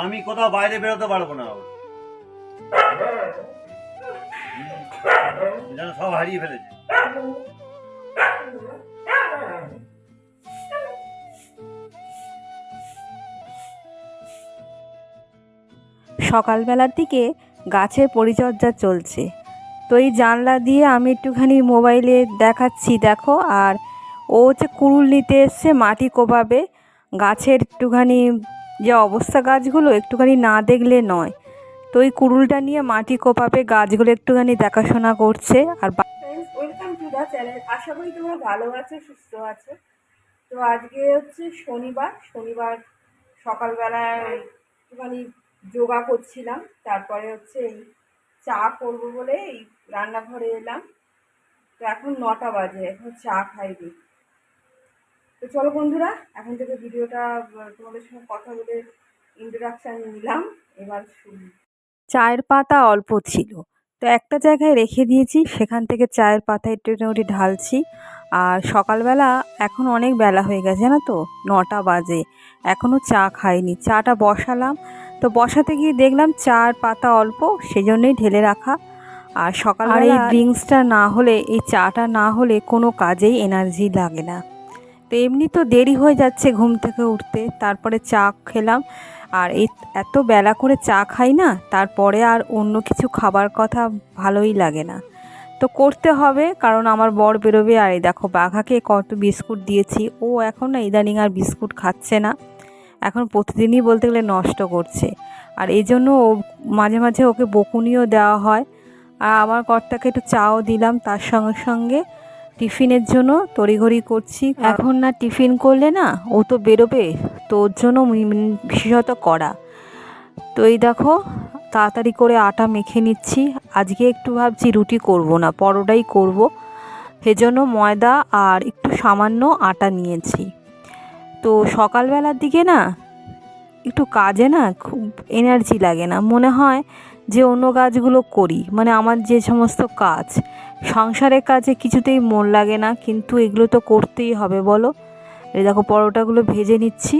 আমি কোথাও বাইরে বেরোতে পারব না। যেন সব হারিয়ে ফেলেছে সকালবেলার দিকে গাছের পরিচর্যা চলছে। তো এই জানলা দিয়ে আমি একটুখানি মোবাইলে দেখাচ্ছি, দেখো। আর ও হচ্ছে কুড়ুল নিতে এসছে মাটি কোপাবে, গাছের একটুখানি যে অবস্থা গাছগুলো, একটুখানি না দেখলে নয়। তো ওই কুড়ুলটা নিয়ে মাটি কোপাবে, গাছগুলো একটুখানি দেখাশোনা করছে। আর আশা করি তোমরা ভালো আছো, সুস্থ আছো। তো আজকে হচ্ছে শনিবার। শনিবার সকালবেলায় একটুখানি যোগা করছিলাম, তারপরে হচ্ছে এই চা করব বলে এই রান্নাঘরে এলাম। তো এখন নটা বাজে, এখন চা খাইনি। তো চলো বন্ধুরা, এখন থেকে ভিডিওটা তোমাদের সঙ্গে কথা বলে ইন্ট্রোডাকশান নিলাম, এবার শুনি। চায়ের পাতা অল্প ছিল, তো একটা জায়গায় রেখে দিয়েছি, সেখান থেকে চায়ের পাতা একটু একটু ঢালছি। আর সকালবেলা এখন অনেক বেলা হয়ে গেছে, জানো তো? নটা বাজে এখনও চা খাইনি। চাটা বসালাম তো বসাতে গিয়ে দেখলাম চার পাতা অল্প সেই জন্যই ঢেলে রাখা। আর সকালবেলা এই ড্রিঙ্কসটা না হলে, এই চাটা না হলে কোনো কাজেই এনার্জি লাগে না। তো এমনি তো দেরি হয়ে যাচ্ছে ঘুম থেকে উঠতে, তারপরে চা খেলাম। আর এই এত বেলা করে চা খাই না, তারপরে আর অন্য কিছু খাবার কথা ভালোই লাগে না। তো করতে হবে, কারণ আমার বর বেরোবে। আর এই দেখো, বাঘাকে কত বিস্কুট দিয়েছি। ও এখন না ইদানিং আর বিস্কুট খাচ্ছে না। এখন প্রতিদিনই বলতে গেলে নষ্ট করছে। আর এই জন্য ও মাঝে মাঝে ওকে বকুনিও দেওয়া হয়। আর আমার কর্তাকে একটু চাও দিলাম, তার সঙ্গে সঙ্গে টিফিনের জন্য তড়িঘড়ি করছি। এখন না টিফিন করলে না ও তো বেরোবে তো ওর জন্য বিশেষত করা তো এই দেখো, তাড়াতাড়ি করে আটা মেখে নিচ্ছি। আজকে একটু ভাবছি রুটি করব না, পরোটাই করব। সেজন্য ময়দা আর একটু সামান্য আটা নিয়েছি। তো সকালবেলার দিকে না একটু কাজে না খুব এনার্জি লাগে না। মনে হয় যে অন্য কাজগুলো করি। মানে আমার যে সমস্ত কাজ, সংসারের কাজে কিছুতেই মন লাগে না, কিন্তু এগুলো তো করতেই হবে, বলো? এই দেখো পরোটাগুলো ভেজে নিচ্ছি।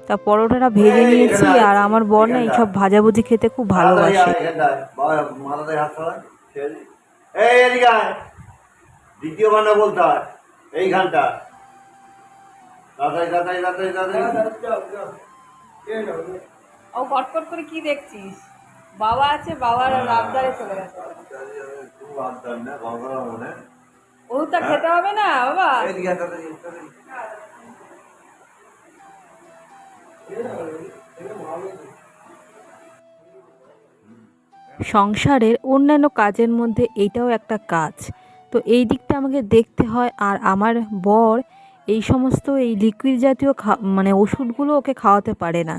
তা পরোটাটা ভেজে নিয়েছি আর আমার বর না এইসব ভাজাভুজি খেতে খুব ভালোবাসে। দ্বিতীয় বলতে ও কটকট করে কি দেখছিস? বাবা আছে বাবার রাবদারে চলে গেছে। মনে ওটা খেতে হবে না বাবা। সংসারের অন্যান্য কাজের মধ্যে এইটাও একটা কাজ। তো এই দিকটা আমাকে দেখতে হয় আর আমার বর এই সমস্ত এই লিকুইড জাতীয় মানে ওষুধগুলো ওকে খাওয়াতে পারে না।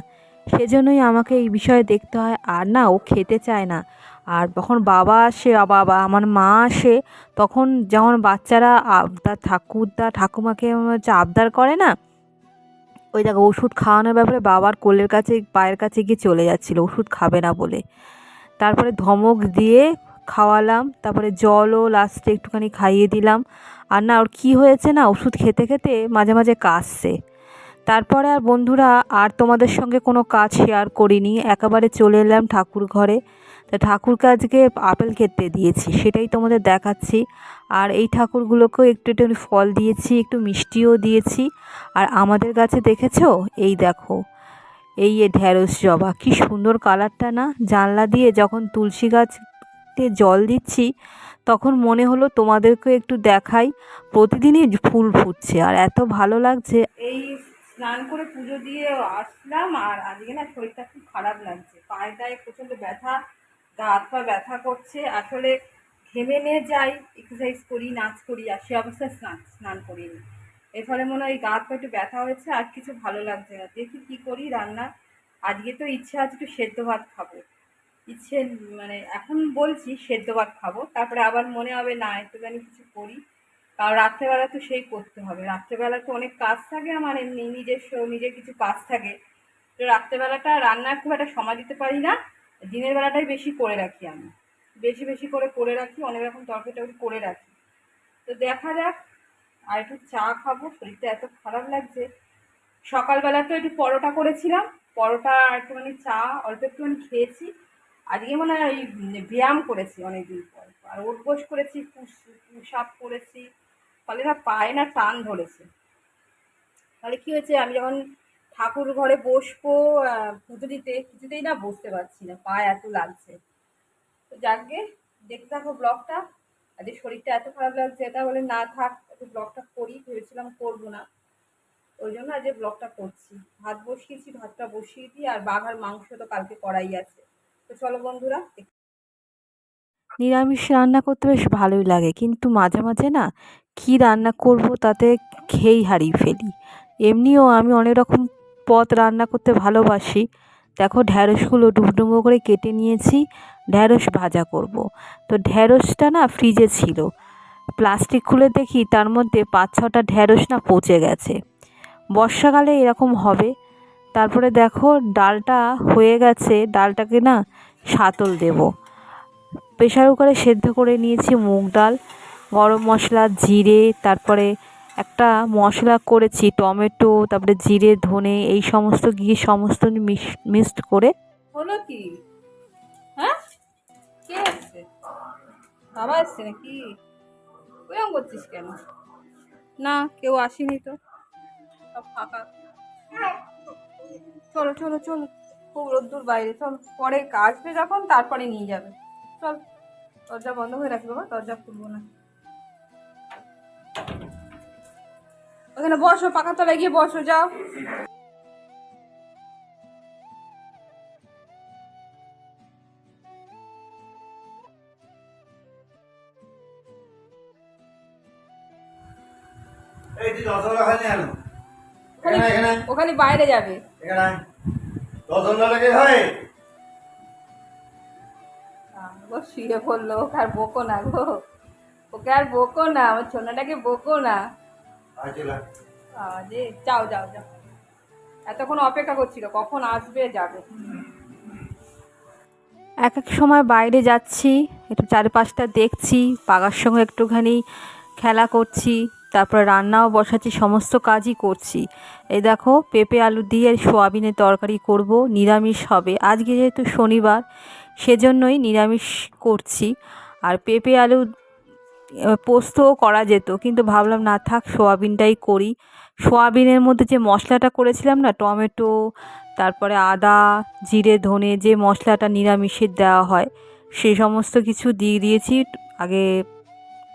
সেজন্যই আমাকে এই বিষয়ে দেখতে হয়, আর না, ও খেতে চায় না। আর যখন বাবা আসে বাবা, আমার মা আসে, তখন যেমন বাচ্চারা আবদার ঠাকুরদা ঠাকুমাকে হচ্ছে আবদার করে না, ওই দেখো, ওষুধ খাওয়ানোর ব্যাপারে বাবার কোলের কাছে, পায়ের কাছে গিয়ে চলে যাচ্ছিল, ওষুধ খাবে না বলে। তারপরে ধমক দিয়ে খাওয়ালাম, তারপরে জলও লাস্টে একটুখানি খাইয়ে দিলাম। আর না, ওর কী হয়েছে না, ওষুধ খেতে খেতে মাঝে মাঝে কাশছে। তারপরে আর বন্ধুরা, আর তোমাদের সঙ্গে কোনো কাজ শেয়ার করিনি, একেবারে চলে এলাম ঠাকুর ঘরে। তা ঠাকুরকে আজকে আপেল খেতে দিয়েছি, সেটাই তোমাদের দেখাচ্ছি। আর এই ঠাকুরগুলোকেও একটু একটু ফল দিয়েছি, একটু মিষ্টিও দিয়েছি। আর আমাদের গাছে দেখেছ? এই দেখো, এই ঢ্যাঁড়স জবা, কি সুন্দর কালারটা না। জানলা দিয়ে যখন তুলসী গাছকে জল দিচ্ছি তখন মনে হলো তোমাদেরকে একটু দেখাই। প্রতিদিনই ফুল ফুটছে আর এত ভালো লাগছে। এই স্নান করে পুজো দিয়ে আসলাম আর আজকে না শরীরটা খুব খারাপ লাগছে। পায়ে টায়ে প্রচণ্ড ব্যথা, গা হাত পা ব্যথা করছে। আসলে ঘেমে নিয়ে যাই এক্সারসাইজ করি, নাচ করি, আর সে অবস্থায় স্নান স্নান করিনি। এর ফলে মনে হয় গা হাত পা একটু ব্যথা হয়েছে, আর কিছু ভালো লাগছে না। দেখি কী করি রান্না। আজকে তো ইচ্ছা আছে একটু সেদ্ধ ভাত খাব। ইচ্ছে মানে এখন বলছি সেদ্ধ ভাত খাব, তারপরে আবার মনে হবে না, একটুখানি কিছু করি। কারণ রাত্রেবেলা তো সেই করতে হবে। রাত্রেবেলা তো অনেক কাজ থাকে আমার, এমনি নিজস্ব, নিজের কিছু কাজ থাকে। তো রাত্রেবেলাটা রান্নার খুব একটা সময় দিতে পারি না। দিনের বেলাটাই বেশি করে রাখি আমি। বেশি বেশি করে করে রাখি, অনেক রকম তরকারি টরকারি করে রাখি। তো দেখা যাক, আর একটু চা খাব, শরীরটা এত খারাপ লাগছে। সকালবেলা তো একটু পরোটা করেছিলাম। পরোটা একটুখানি চা, অল্প একটুখানি খেয়েছি। আজকে মনে হয় ওই ব্যায়াম করেছি অনেকদিন পর। আর উঠবোস করেছি, পুশ আপ করেছি। ফলে না পায়ে না টান ধরেছে। তাহলে কি হয়েছে, আমি যখন ঠাকুর ঘরে বসবো পুজো দিতে, কিছুতেই না বসতে পারছি না পা এত লাগছে। তো যাকগে, দেখতে থাকো ব্লগটা। আজকে শরীরটা এত খারাপ লাগছে এটা বলে না থাক, একটু ব্লগটা করি, ভেবেছিলাম করব না। ওই জন্য আজকে ব্লগটা করছি। ভাত বসিয়েছি, ভাতটা বসিয়ে দিই, আর বাঘার মাংস তো কালকে করাই আছে। তো চলো বন্ধুরা নিরামিষ রান্না করতে বেশ ভালোই লাগে, কিন্তু মাঝে মাঝে না কী রান্না করব তাতে খেয়েই হারিয়ে ফেলি। এমনিও আমি অনেক রকম পদ রান্না করতে ভালোবাসি। দেখো ঢ্যাঁড়সগুলো ডুবডুবো করে কেটে নিয়েছি ঢ্যাঁড়স ভাজা করব। তো ঢ্যাঁড়সটা না ফ্রিজে ছিল। প্লাস্টিক খুলে দেখি তার মধ্যে পাঁচ ছটা ঢ্যাঁড়স না পচে গেছে। বর্ষাকালে এরকম হবে তারপরে দেখো ডালটা হয়ে গেছে, ডালটাকে না সাতল দেবো। প্রেশার কুকারে সেদ্ধ করে নিয়েছি মুগ ডাল, গরম মশলা, জিরে, তারপরে একটা মশলা করেছি টমেটো, তারপরে জিরে, ধনে, এই সমস্ত গিয়ে সমস্ত মিক্সড করে। হলো কি? হ্যাঁ? কে বাবা নাকি? কেন? না, কেউ আসেনি তো। সব ফাঁকা। চলো চলো চলো। খুব রোদ্দুর বাইরে। চল, পরে আসবে যখন, তারপরে নিয়ে যাবে। চল, দরজা বন্ধ হয়ে রাখি বাবা, দরজা খুলবো না। ওখানে বসো পাখাতলায় গিয়ে বসো, যাও। ওখানে বাইরে যাবে। হয় গো শুয়ে পড়ল। ওকে আর বকো না গো। ওকে আর বকো না আমার ছোনাটাকে বকো না। যে যাও যাও যাও। এতক্ষণ অপেক্ষা করছিল কখন আসবে যাবে। এক এক সময় বাইরে যাচ্ছি একটু চারপাশটা দেখছি পাগার সঙ্গে একটুখানি খেলা করছি। তারপর রান্নাও বসাচ্ছি, সমস্ত কাজই করছি। এই দেখো, পেঁপে, আলু দিয়ে সোয়াবিনের তরকারি করব, নিরামিষ হবে। আজকে যেহেতু শনিবার, সেজন্যই নিরামিষ করছি। আর পেঁপে, আলু পোস্তও করা যেত, কিন্তু ভাবলাম না থাক, সোয়াবিনটাই করি। সোয়াবিনের মধ্যে যে মশলাটা করেছিলাম না, টমেটো, তারপরে আদা, জিরে, ধনে, যে মশলাটা নিরামিষের দেওয়া হয় সেই সমস্ত কিছু দিয়ে দিয়েছি। আগে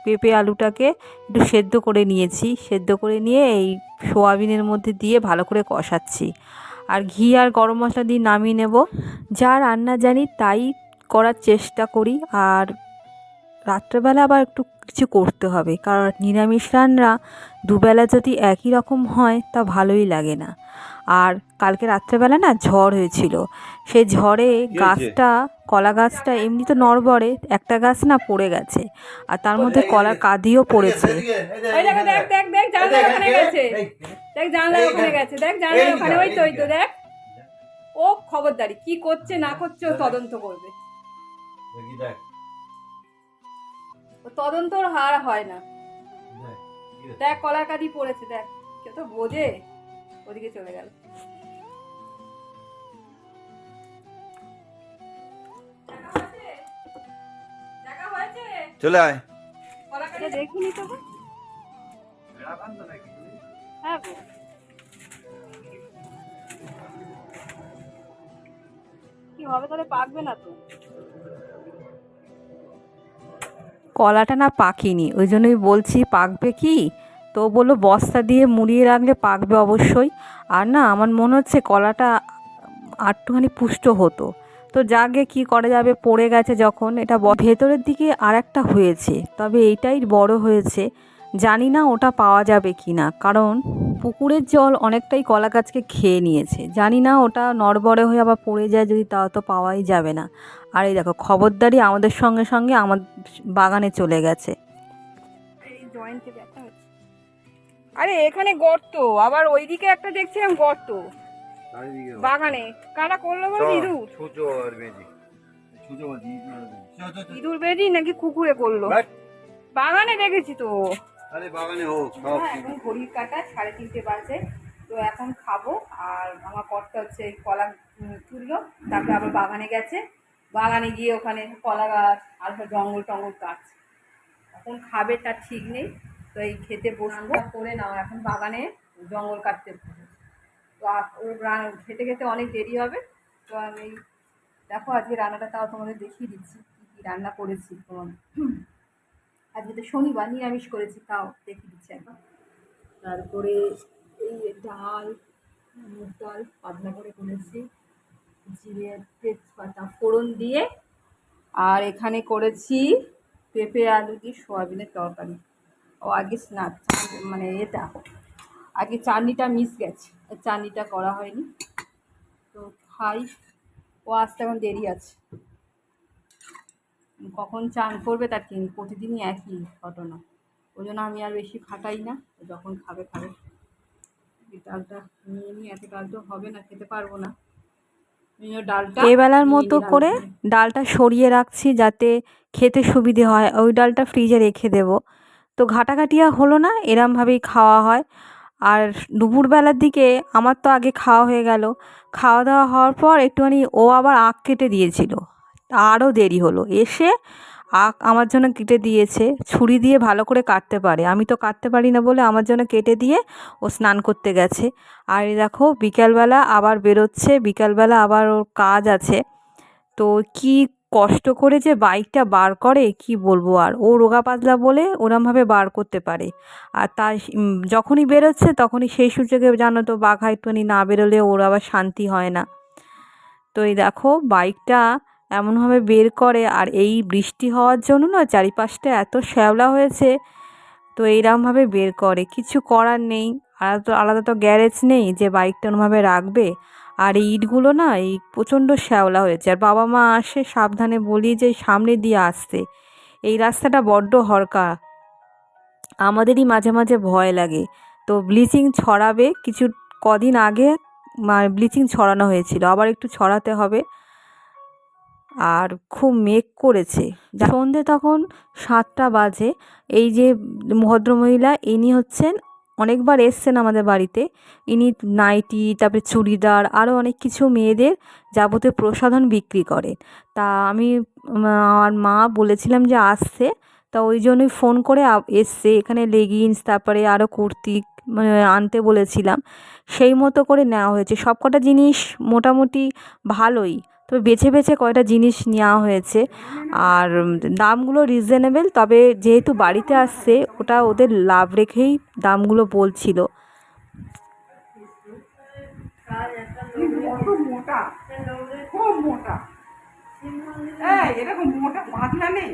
পেঁপে আলুটাকে একটু সেদ্ধ করে নিয়েছি। সেদ্ধ করে নিয়ে এই সোয়াবিনের মধ্যে দিয়ে ভালো করে কষাচ্ছি। আর ঘি আর গরম মশলা দিয়ে নামিয়ে নেব। যা রান্না জানি তাই করার চেষ্টা করি। আর রাত্রেবেলা আবার একটু কিছু করতে হবে কারণ নিরামিষ রান্না দুবেলা যদি একই রকম হয় তা ভালোই লাগে না। আর কালকে রাত্রেবেলা না ঝড় হয়েছিল সেই ঝড়ে গাছটা কলা গাছটা এমনি তো নড়বড়ে একটা গাছ না পড়ে গেছে আর তার মধ্যে কলার কাঁদিও পড়েছে। দেখো দেখ দেখ দেখ জানলার এদিকে, ওখানে এই, গেছে। এই, দেখ জানলার এই, ওখানে এই, গেছে দেখ জানলার এই, ওখানে ওই তো ওই তো এই, দেখ। ও খবরদারি কি করছে না করছে ও তদন্ত করবে। দেখ, ও তদন্ত ওর হার হয় না। দেখ? কলার কাঁদি পড়েছে দেখ। কে তো বোঝে। ওদিকে চলে গেল। চলে আয়। দেখিনি তো হ্যাঁ কি হবে তাহলে পাকবে না তো। কলাটা না পাকিনি, ওই জন্যই বলছি পাকবে কি? তো বলল বস্তা দিয়ে মুড়িয়ে রাখলে পাকবে অবশ্যই। আর না, আমার মনে হচ্ছে কলাটা আটটুখানি পুষ্ট হতো। তো জাগে কি করা যাবে, পড়ে গেছে যখন, এটা ভেতরের দিকে আর একটা হয়েছে, তবে এইটাই বড় হয়েছে। জানি না ওটা পাওয়া যাবে কি না। কারণ পুকুরের জল অনেকটাই কলা গাছকে খেয়ে নিয়েছে। জানি না ওটা নড়বড়ে হয়ে আবার পড়ে যায় যদি তাও তো পাওয়াই যাবে না। আর এই দেখো খবরদারি আমাদের সঙ্গে সঙ্গে আমার বাগানে চলে গেছে। আরে এখানে গর্ত। আবার ওইদিকে একটা দেখছিলাম গর্ত। বাগানে। কারা করল বলে? ইঁদুর। বেজি। ইঁদুর বেরি নাকি কুকুরে করল। বাগানে দেখেছি তো। আরে বাগানে হোক সব হ্যাঁ, এখন ঘড়ির কাটা সাড়ে তিনটে বাজে। তো এখন খাব আর আমার কর্তা হচ্ছে কলা তুললো তারপরে আবার বাগানে গেছে। বাগানে গিয়ে ওখানে কলা গাছ আর জঙ্গল টঙ্গল গাছ। এখন খাবে তার ঠিক নেই তো এই খেতে বসবো। করে নাও এখন বাগানে জঙ্গল কাটতে তো খেতে খেতে অনেক দেরি হবে। তো আমি দেখো আজকে রান্নাটা তাও তোমাদের দেখিয়ে দিচ্ছি কী কী রান্না করেছি তোমার আজকে তো শনিবার, নিরামিষ করেছি, তাও দেখে দিচ্ছি এখন তারপরে এই ডাল, মুগ ডাল পাতলা করে করেছি, জিরে, তেজপাতা, ফোড়ন দিয়ে, আর এখানে করেছি পেঁপে, আলু দিয়ে সোয়াবিনের তরকারি। ও, আগে স্নান মানে এটা, আগে চাটনিটা মিস গেছে, চাটনিটা করা হয়নি। তো খাই, ও, আসতে এখন দেরি আছে। কখন চান করবে তার কি নেই, প্রতিদিনই একই ঘটনা। ওই জন্য আমি আর বেশি খাটাই না। যখন খাবে খাবে। ডালটা নিয়ে নিয়ে এত ডাল তো হবে না খেতে পারব না। এবেলার মতো করে ডালটা সরিয়ে রাখছি যাতে খেতে সুবিধে হয়। ওই ডালটা ফ্রিজে রেখে দেবো। তো ঘাটাঘাটিয়া হলো না এরমভাবেই খাওয়া হয়। আর দুপুরবেলার দিকে আমার তো আগে খাওয়া হয়ে গেল। খাওয়া দাওয়া হওয়ার পর একটুখানি ও আবার আখ কেটে দিয়েছিল। আরও দেরি হলো। এসে আখ আমার জন্য কেটে দিয়েছে। ছুরি দিয়ে ভালো করে কাটতে পারে। আমি তো কাটতে পারি না বলে আমার জন্য কেটে দিয়ে ও স্নান করতে গেছে। আর দেখো, বিকালবেলা আবার বেরোচ্ছে, বিকালবেলা আবার ওর কাজ আছে। তো কি কষ্ট করে যে বাইকটা বার করে, কি বলব আর? ও রোগা পাতলা বলে ওরমভাবে বার করতে পারে। আর তার যখনই বেরোচ্ছে তখনই সেই সুযোগে জানো তো বাঘা একটুখানি না বেরোলে ওর আবার শান্তি হয় না। তো এই দেখো, বাইকটা এমনভাবে বের করে আর এই বৃষ্টি হওয়ার জন্য না চারিপাশটা এত শ্যাওলা হয়েছে, তো এইরকমভাবে বের করে। কিছু করার নেই, আলাদা তো আলাদা তো গ্যারেজ নেই যে বাইকটা ওরমভাবে রাখবে। আর এই ইটগুলো না এই প্রচণ্ড শ্যাওলা হয়েছে। আর বাবা মা আসে সাবধানে বলি যে সামনে দিয়ে আসতে। এই রাস্তাটা বড্ড হরকা। আমাদেরই মাঝে মাঝে ভয় লাগে। তো ব্লিচিং ছড়াবে, কিছু কদিন আগে ব্লিচিং ছড়ানো হয়েছিল। আবার একটু ছড়াতে হবে। আর খুব মেঘ করেছে। সন্ধে তখন সাতটা বাজে। এই যে ভদ্রমহিলা ইনি হচ্ছেন, অনেকবার এসছেন আমাদের বাড়িতে। ইনি নাইটি, তারপরে চুড়িদার আরও অনেক কিছু মেয়েদের যাবতীয় প্রসাধন বিক্রি করেন। তা আমি আমার মা বলেছিলাম যে আসছে। তা ওই জন্যই ফোন করে এসছে। এখানে লেগিংস তারপরে আরও কুর্তি মানে আনতে বলেছিলাম। সেই মতো করে নেওয়া হয়েছে। সব কটা জিনিস মোটামুটি ভালোই। তবে বেছে বেছে কয়টা জিনিস নেওয়া হয়েছে। আর দামগুলো রিজনেবল তবে যেহেতু বাড়িতে আসছে ওটা ওদের লাভ রেখেই দামগুলো বলছিল। মোটা? খুব মোটা। এই এরকম মোটা পাতলা নেই।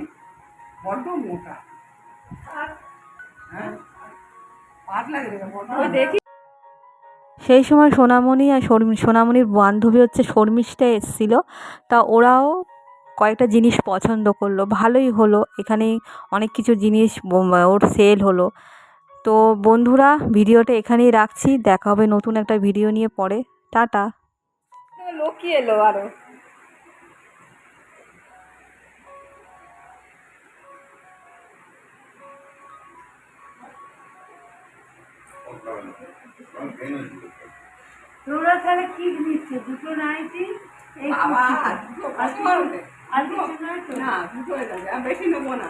বড্ড মোটা। হ্যাঁ? পাতলা দেখি। সেই সময় সোনামণি আর শর্মি সোনামণির বান্ধবী হচ্ছে শর্মিষ্ঠা এসেছিল। তা ওরাও কয়েকটা জিনিস পছন্দ করল। ভালোই হলো। এখানে অনেক কিছু জিনিস ওর সেল হলো। তো বন্ধুরা ভিডিওটা এখানেই রাখছি। দেখা হবে নতুন একটা ভিডিও নিয়ে পরে। টাটা। লোকই এলো আরও। তোরা তাহলে কি নিচ্ছে দুটো নাইটি এই দুটো আর কিছু নয় তো? না দুটো আর বেশি নেব না।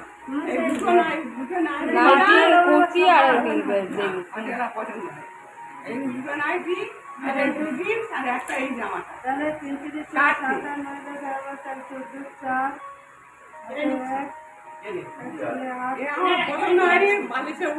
দুটো নাই দুটো নাই। নাইটি আর পছন্দ এই দুটো নাইটি দুটো আর একটা এই জামাটা। তাহলে তিন তিরিশ চার সাত আট নয় দশ এগারো চার চোদ্দ আমার পছন্দ হয়নি বালিশের